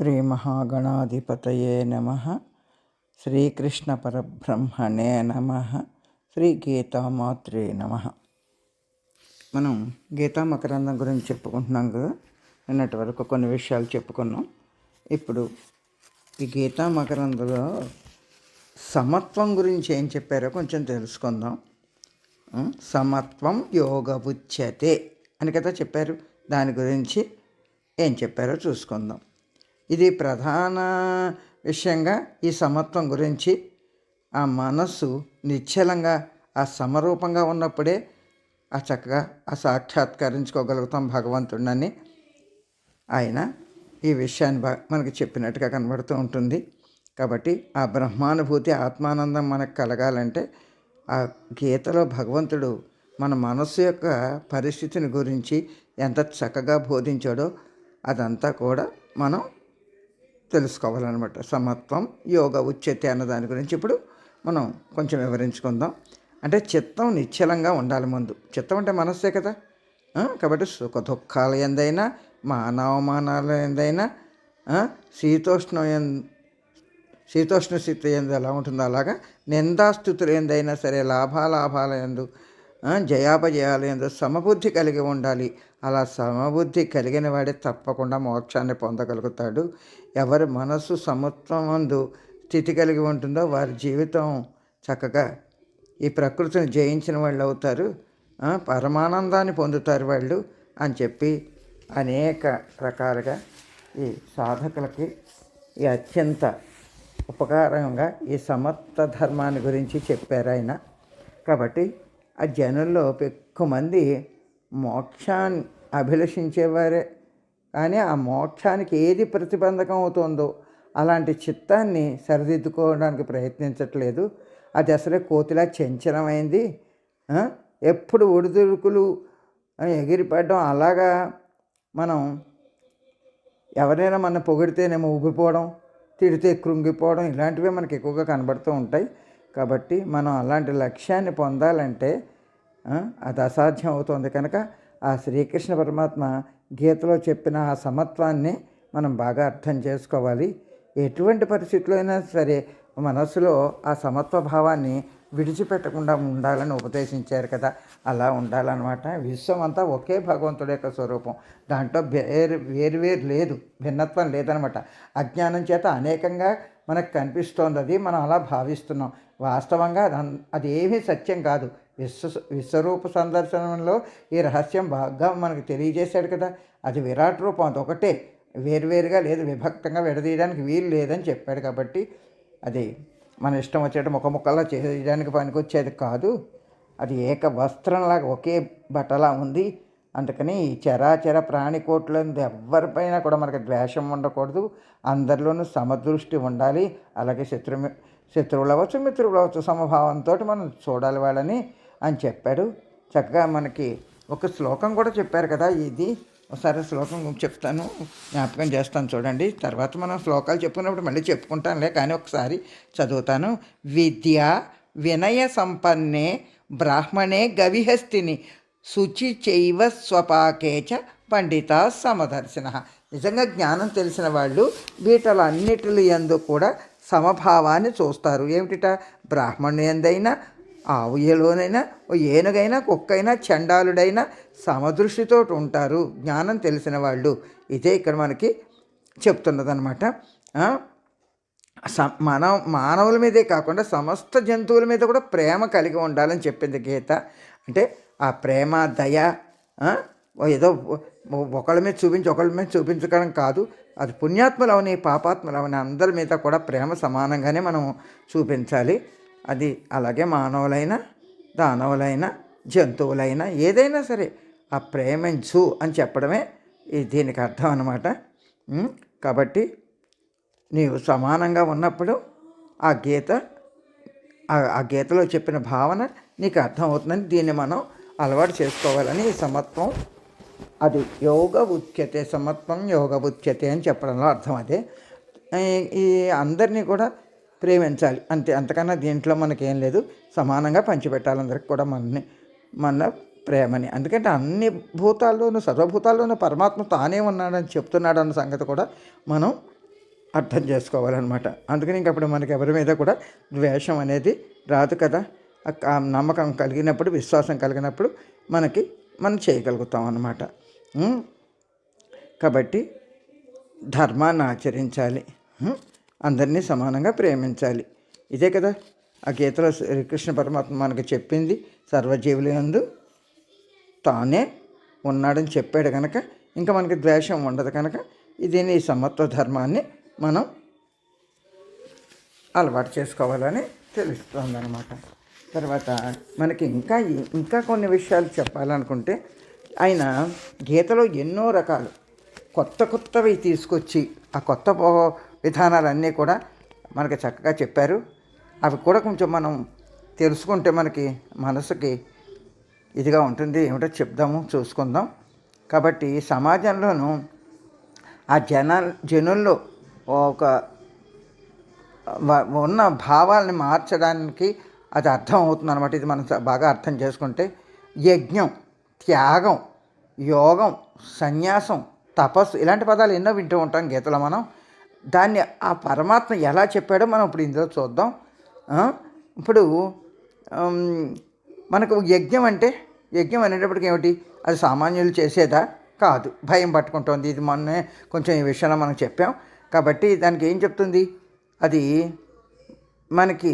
శ్రీ మహాగణాధిపతయే నమ. శ్రీకృష్ణ పరబ్రహ్మణే నమ. శ్రీ గీతామాత్రే నమ. మనం గీతా మకరందం గురించి చెప్పుకుంటున్నాం కదా. నిన్నటి వరకు కొన్ని విషయాలు చెప్పుకున్నాం. ఇప్పుడు ఈ గీతా మకరందలో సమత్వం గురించి ఏం చెప్పారో కొంచెం తెలుసుకుందాం. సమత్వం యోగ ఉచ్యతే అని కదా చెప్పారు. దాని గురించి ఏం చెప్పారో చూసుకుందాం. ఇది ప్రధాన విషయంగా ఈ సమత్వం గురించి ఆ మనస్సు నిశ్చలంగా ఆ సమరూపంగా ఉన్నప్పుడే ఆ చక్కగా ఆ సాక్షాత్కరించుకోగలుగుతాం భగవంతుడిని ఆయన ఈ విషయాన్ని మనకి చెప్పినట్టుగా కనబడుతూ ఉంటుంది. కాబట్టి ఆ బ్రహ్మానుభూతి ఆత్మానందం మనకు కలగాలంటే ఆ గీతలో భగవంతుడు మన మనస్సు యొక్క పరిస్థితిని గురించి ఎంత చక్కగా బోధించాడో అదంతా కూడా మనం తెలుసుకోవాలన్నమాట. సమత్వం యోగ ఉచ్యతే అన్న దాని గురించి ఇప్పుడు మనం కొంచెం వివరించుకుందాం. అంటే చిత్తం నిశ్చలంగా ఉండాలి ముందు. చిత్తం అంటే మనస్సే కదా? కాబట్టి సుఖ దుఃఖాలు ఎందైనా మానవమానాలు ఎందైనా శీతోష్ణం శీతోష్ణ స్థితి ఎందు ఎలా ఉంటుందో అలాగా నిందాస్థుతులు ఎందైనా సరే లాభాలాభాల ఎందు జయాపజయాలు ఎందు సమబుద్ధి కలిగి ఉండాలి. అలా సమబుద్ధి కలిగిన వాడే తప్పకుండా మోక్షాన్ని పొందగలుగుతాడు. ఎవరి మనస్సు సమత్వమందు స్థితి కలిగి ఉంటుందో వారి జీవితం చక్కగా ఈ ప్రకృతిని జయించిన వాళ్ళు అవుతారు. పరమానందాన్ని పొందుతారు వాళ్ళు అని చెప్పి అనేక రకాలుగా ఈ సాధకులకి ఈ అత్యంత ఉపకారంగా ఈ సమత్వ ధర్మాన్ని గురించి చెప్పారు ఆయన. కాబట్టి ఆ జనుల్లో ఎక్కువ మంది మోక్షాన్ని అభిలషించేవారే. కానీ ఆ మోక్షానికి ఏది ప్రతిబంధకం అవుతుందో అలాంటి చిత్తాన్ని సరిదిద్దుకోవడానికి ప్రయత్నించట్లేదు. అది అసలే కోతిలా చంచలమైంది. ఎప్పుడు ఒడిదుడుకులు ఎగిరిపడడం అలాగా మనం ఎవరైనా మన పొగిడితేనేమో ఊగిపోవడం తిడితే కృంగిపోవడం ఇలాంటివే మనకి ఎక్కువగా కనబడుతూ ఉంటాయి. కాబట్టి మనం అలాంటి లక్ష్యాన్ని పొందాలంటే అది అసాధ్యం అవుతుంది కనుక ఆ శ్రీకృష్ణ పరమాత్మ గీతలో చెప్పిన ఆ సమత్వాన్ని మనం బాగా అర్థం చేసుకోవాలి. ఎటువంటి పరిస్థితుల్లో అయినా సరే మనస్సులో ఆ సమత్వ భావాన్ని విడిచిపెట్టకుండా ఉండాలని ఉపదేశించారు కదా అలా ఉండాలన్నమాట. విశ్వం అంతా ఒకే భగవంతుడి యొక్క స్వరూపం. దాంట్లో వేరు వేరు వేరు లేదు భిన్నత్వం లేదనమాట అజ్ఞానం చేత అనేకంగా మనకు కనిపిస్తోంది అది మనం అలా భావిస్తున్నాం. వాస్తవంగా అది ఏమీ సత్యం కాదు. విశ్వ విశ్వరూప సందర్శనంలో ఈ రహస్యం బాగా మనకు తెలియజేశాడు కదా. అది విరాట్ రూపం అది ఒకటే వేరువేరుగా లేదు విభక్తంగా విడదీయడానికి వీలు లేదని చెప్పాడు కాబట్టి అది మన ఇష్టం వచ్చేట ముఖ ముక్కలా చేయడానికి పనికొచ్చేది కాదు. అది ఏక వస్త్రంలాగా ఒకే బట్టలా ఉంది. అందుకని ఈ చరాచర ప్రాణికోట్లందు ఎవరిపైన కూడా మనకు ద్వేషం ఉండకూడదు. అందరిలోనూ సమదృష్టి ఉండాలి. అలాగే శత్రు శత్రువులు అవ్వచ్చు మిత్రులు అవ్వచ్చు సమభావంతో మనం చూడాలి వాళ్ళని. అని చెప్పాడు. చక్కగా మనకి ఒక శ్లోకం కూడా చెప్పారు కదా ఇది. ఒకసారి శ్లోకం చెప్తాను జ్ఞాపకం చేస్తాను చూడండి. తర్వాత మనం శ్లోకాలు చెప్పుకున్నప్పుడు మళ్ళీ చెప్పుకుంటానులే కానీ ఒకసారి చదువుతాను. విద్య వినయ సంపన్నే బ్రాహ్మణే గవిహస్తిని శుచి చైవ స్వపాకేచ పండిత సమదర్శన. నిజంగా జ్ఞానం తెలిసిన వాళ్ళు వీటలన్నిటిలో ఎందు కూడా సమభావాన్ని చూస్తారు. ఏమిటిట? బ్రాహ్మణు ఎందైనా ఆవు ఏలోనైనా ఓ ఏనుగైనా కుక్కైనా చండాలుడైనా సమదృష్టితో ఉంటారు. జ్ఞానం తెలిసిన వాళ్ళు. ఇదే ఇక్కడ మనకి చెప్తున్నదనమాట మన మానవుల మీదే కాకుండా సమస్త జంతువుల మీద కూడా ప్రేమ కలిగి ఉండాలని చెప్పింది గీత. అంటే ఆ ప్రేమ దయ ఏదో ఒకళ్ళ మీద చూపించి ఒకళ్ళ మీద చూపించడం కాదు. అది పుణ్యాత్మలవని పాపాత్మలవని అందరి మీద కూడా ప్రేమ సమానంగానే మనం చూపించాలి. అది అలాగే మానవులైనా దానవులైనా జంతువులైనా ఏదైనా సరే ఆ ప్రేమించు అని చెప్పడమే దీనికి అర్థం అనమాట కాబట్టి నీవు సమానంగా ఉన్నప్పుడు ఆ గీత ఆ- గీతలో చెప్పిన భావన నీకు అర్థమవుతుందని దీన్ని మనం అలవాటు చేసుకోవాలని ఈ సమత్వం అది యోగ ఉచ్యతే సమత్వం యోగ ఉచ్యతే అని చెప్పడంలో అర్థం అదే. ఈ- ఈ అందరినీ కూడా ప్రేమించాలి. అంతే అంతకన్నా దీంట్లో మనకేం లేదు. సమానంగా పంచిపెట్టాలి అందరికి కూడా మనని మన ప్రేమని. ఎందుకంటే అన్ని భూతాల్లోనూ సర్వభూతాల్లోనూ పరమాత్మ తానే ఉన్నాడని చెప్తున్నాడు అన్న సంగతి కూడా మనం అర్థం చేసుకోవాలన్నమాట. అందుకని ఇంకప్పుడు మనకి ఎవరి మీద కూడా ద్వేషం అనేది రాదు కదా. ఆ నమ్మకం కలిగినప్పుడు విశ్వాసం కలిగినప్పుడు మనకి మనం చేయగలుగుతాం అన్నమాట. కాబట్టి ధర్మాన్ని ఆచరించాలి. అందరినీ సమానంగా ప్రేమించాలి. ఇదే కదా ఆ గీతలో శ్రీకృష్ణ పరమాత్మ మనకు చెప్పింది. సర్వజీవులందు తానే ఉన్నాడని చెప్పాడు కనుక ఇంకా మనకి ద్వేషం ఉండదు కనుక దీని ఈ సమత్వ ధర్మాన్ని మనం అలవాటు చేసుకోవాలని తెలుస్తుంది అనమాట తర్వాత మనకి ఇంకా ఇంకా కొన్ని విషయాలు చెప్పాలనుకుంటే ఆయన గీతలో ఎన్నో రకాలు కొత్త కొత్తవి తీసుకొచ్చి ఆ కొత్త విధానాలన్నీ కూడా మనకి చక్కగా చెప్పారు. అవి కూడా కొంచెం మనం తెలుసుకుంటే మనకి మనసుకి ఇదిగా ఉంటుంది. ఏమిటో చెప్దాము చూసుకుందాం. కాబట్టి సమాజంలోనూ ఆ జన జనుల్లో ఒక ఉన్న భావాల్ని మార్చడానికి అది అర్థం అవుతుంది అనమాట ఇది మనం బాగా అర్థం చేసుకుంటే యజ్ఞం త్యాగం యోగం సన్యాసం తపస్సు ఇలాంటి పదాలు ఎన్నో వింటూ ఉంటాం గీతలో మనం. దాన్ని ఆ పరమాత్మ ఎలా చెప్పాడో మనం ఇప్పుడు ఇందులో చూద్దాం. ఇప్పుడు మనకు యజ్ఞం అంటే యజ్ఞం అనేటప్పటికి ఏమిటి? అది సామాన్యులు చేసేదా? కాదు. భయం పట్టుకుంటోంది. ఇది మొన్నే కొంచెం ఈ విషయంలో మనం చెప్పాం. కాబట్టి దానికి ఏం చెప్తుంది? అది మనకి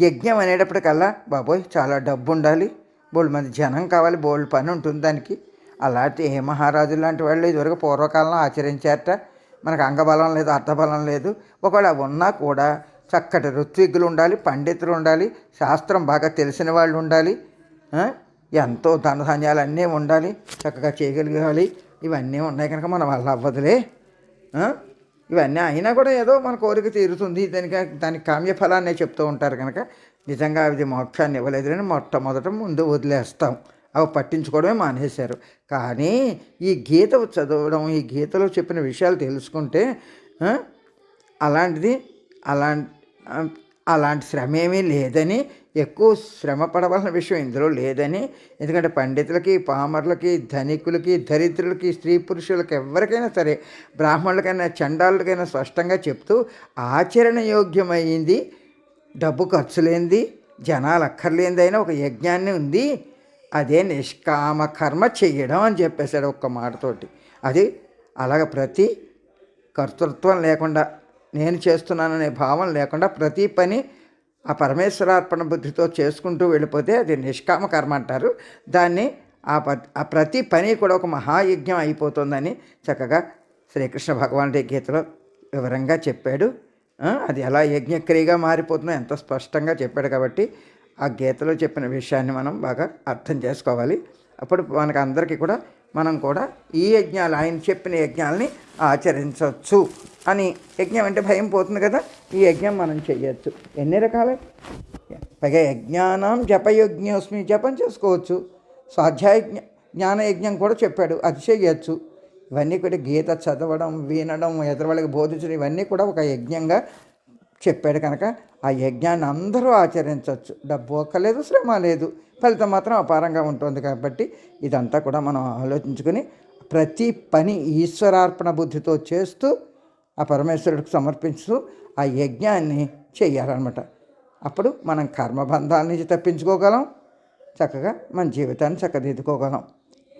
యజ్ఞం అనేటప్పటికల్లా బాబోయ్ చాలా డబ్బు ఉండాలి బోల్డ్ మంది జనం కావాలి బోల్డ్ పని ఉంటుంది దానికి. అలాంటి ఏ మహారాజు లాంటి వాళ్ళు ఇదివరకు పూర్వకాలంలో ఆచరించారట. మనకు అంగబలం లేదు అర్థబలం లేదు. ఒకవేళ ఉన్నా కూడా చక్కటి ఋత్విగ్గులు ఉండాలి పండితులు ఉండాలి శాస్త్రం బాగా తెలిసిన వాళ్ళు ఉండాలి ఎంతో ధనధాన్యాలు అన్నీ ఉండాలి చక్కగా చేయగలగాలి. ఇవన్నీ ఉన్నాయి కనుక మన వల్ల అవ్వదులే ఇవన్నీ అయినా కూడా ఏదో మన కోరిక తీరుతుంది. దానికి దానికి కామ్యఫలాన్ని చెప్తూ ఉంటారు కనుక. నిజంగా అది మోక్షాన్ని ఇవ్వలేదు అని మొట్టమొదట ముందు వదిలేస్తాం. అవి పట్టించుకోవడమే మానేశారు. కానీ ఈ గీత చదవడం ఈ గీతలో చెప్పిన విషయాలు తెలుసుకుంటే అలాంటిది అలా అలాంటి శ్రమ ఏమీ లేదని ఎక్కువ శ్రమ పడవలసిన విషయం ఇందులో లేదని ఎందుకంటే పండితులకి పామరులకి ధనికులకి దరిద్రులకి స్త్రీ పురుషులకి ఎవరికైనా సరే బ్రాహ్మణులకైనా చండాలకైనా స్పష్టంగా చెప్తూ ఆచరణ యోగ్యమైంది డబ్బు ఖర్చు లేనిది జనాలు అక్కర్లేనిదైనా ఒక యజ్ఞాన్ని ఉంది అదే నిష్కామ కర్మ చేయడం అని చెప్పేశాడు ఒక్క మాటతోటి. అది అలాగ ప్రతి కర్తృత్వం లేకుండా నేను చేస్తున్నాననే భావం లేకుండా ప్రతి పని ఆ పరమేశ్వరార్పణ బుద్ధితో చేసుకుంటూ వెళ్ళిపోతే అది నిష్కామ కర్మ అంటారు. దాన్ని ఆ ప ఆ ప్రతి పని కూడా ఒక మహాయజ్ఞం అయిపోతుందని చక్కగా శ్రీకృష్ణ భగవానుడి గీతలో వివరంగా చెప్పాడు. అది ఎలా యజ్ఞక్రియగా మారిపోతుందో ఎంత స్పష్టంగా చెప్పాడు కాబట్టి ఆ గీతలో చెప్పిన విషయాన్ని మనం బాగా అర్థం చేసుకోవాలి. అప్పుడు మనకు అందరికీ కూడా మనం కూడా ఈ యజ్ఞాలు ఆయన చెప్పిన యజ్ఞాలని ఆచరించవచ్చు అని. యజ్ఞం అంటే భయం పోతుంది కదా ఈ యజ్ఞం మనం చేయవచ్చు ఎన్ని రకాల? పైగా యజ్ఞానం జపయజ్ఞోస్మి జపం చేసుకోవచ్చు. స్వాధ్యాయ జ్ఞాన యజ్ఞం కూడా చెప్పాడు అది చేయొచ్చు. ఇవన్నీ కూడా గీత చదవడం వినడం ఎదురు వాళ్ళకి బోధించడం ఇవన్నీ కూడా ఒక యజ్ఞంగా చెప్పాడు కనుక ఆ యజ్ఞాన్ని అందరూ ఆచరించవచ్చు. డబ్బు ఒక్కలేదు శ్రమ లేదు. ఫలితం మాత్రం అపారంగా ఉంటుంది కాబట్టి ఇదంతా కూడా మనం ఆలోచించుకొని ప్రతి పని ఈశ్వరార్పణ బుద్ధితో చేస్తూ ఆ పరమేశ్వరుడికి సమర్పిస్తూ ఆ యజ్ఞాన్ని చేయాలన్నమాట. అప్పుడు మనం కర్మబంధాల నుంచి తప్పించుకోగలం చక్కగా మన జీవితాన్ని చక్కదిద్దుకోగలం.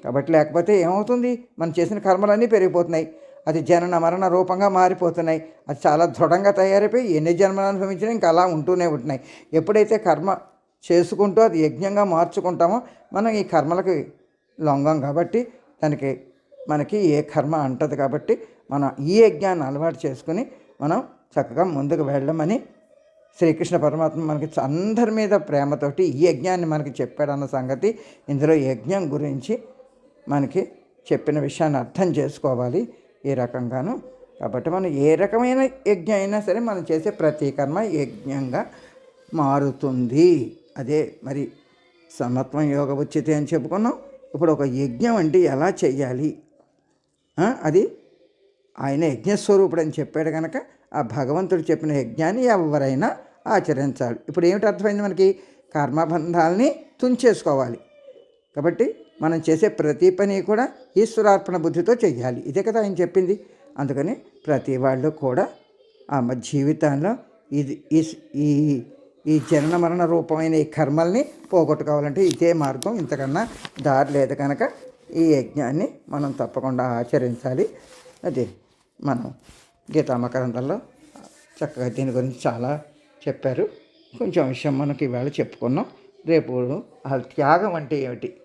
కాబట్టి లేకపోతే ఏమవుతుంది? మనం చేసిన కర్మలన్నీ పెరిగిపోతున్నాయి. అది జనన మరణ రూపంగా మారిపోతున్నాయి. అది చాలా దృఢంగా తయారైపోయి ఎన్ని జన్మలు అనుభవించినా ఇంకా అలా ఉంటూనే ఉంటున్నాయి. ఎప్పుడైతే కర్మ చేసుకుంటూ అది యజ్ఞంగా మార్చుకుంటామో మనం ఈ కర్మలకి లొంగం కాబట్టి దానికి మనకి ఏ కర్మ అంటది కాబట్టి మనం ఈ యజ్ఞాన్ని అలవాటు చేసుకుని మనం చక్కగా ముందుకు వెళ్ళమని శ్రీకృష్ణ పరమాత్మ మనకి అందరి మీద ప్రేమతోటి ఈ యజ్ఞాన్ని మనకి చెప్పాడన్న సంగతి ఇందులో యజ్ఞం గురించి మనకి చెప్పిన విషయాన్ని అర్థం చేసుకోవాలి. ఈ రకంగాను. కాబట్టి మనం ఏ రకమైన యజ్ఞం అయినా సరే మనం చేసే ప్రతి కర్మ యజ్ఞంగా మారుతుంది. అదే మరి సమత్వం యోగ ఉచితే అని చెప్పుకున్నాం. ఇప్పుడు ఒక యజ్ఞం అంటే ఎలా చెయ్యాలి? అది ఆయన యజ్ఞస్వరూపుడు అని చెప్పాడు కనుక ఆ భగవంతుడు చెప్పిన యజ్ఞాన్ని ఎవరైనా ఆచరించాలి. ఇప్పుడు ఏమిటి అర్థమైంది మనకి? కర్మబంధాలని తుంచేసుకోవాలి. కాబట్టి మనం చేసే ప్రతి పని కూడా ఈశ్వరార్పణ బుద్ధితో చెయ్యాలి. ఇదే కదా ఆయన చెప్పింది. అందుకని ప్రతి వాళ్ళు కూడా ఆమె జీవితంలో ఇది ఈ ఈ ఈ జనన మరణ రూపమైన ఈ కర్మల్ని పోగొట్టుకోవాలంటే ఇదే మార్గం. ఇంతకన్నా దారి లేదు కనుక ఈ యజ్ఞాన్ని మనం తప్పకుండా ఆచరించాలి. అది మనం గీతామకరంధంలో చక్కగా దీని గురించి చాలా చెప్పారు. కొంచెం విషయం మనకి ఇవాళ చెప్పుకున్నాం. రేపు ఆ త్యాగం అంటే ఏమిటి?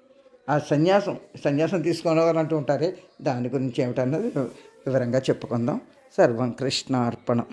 ఆ సన్యాసం సన్యాసం తీసుకోవాలి అంటూ ఉంటారే దాని గురించి ఏమిటన్నది వివరంగా చెప్పుకుందాం. సర్వం కృష్ణార్పణం.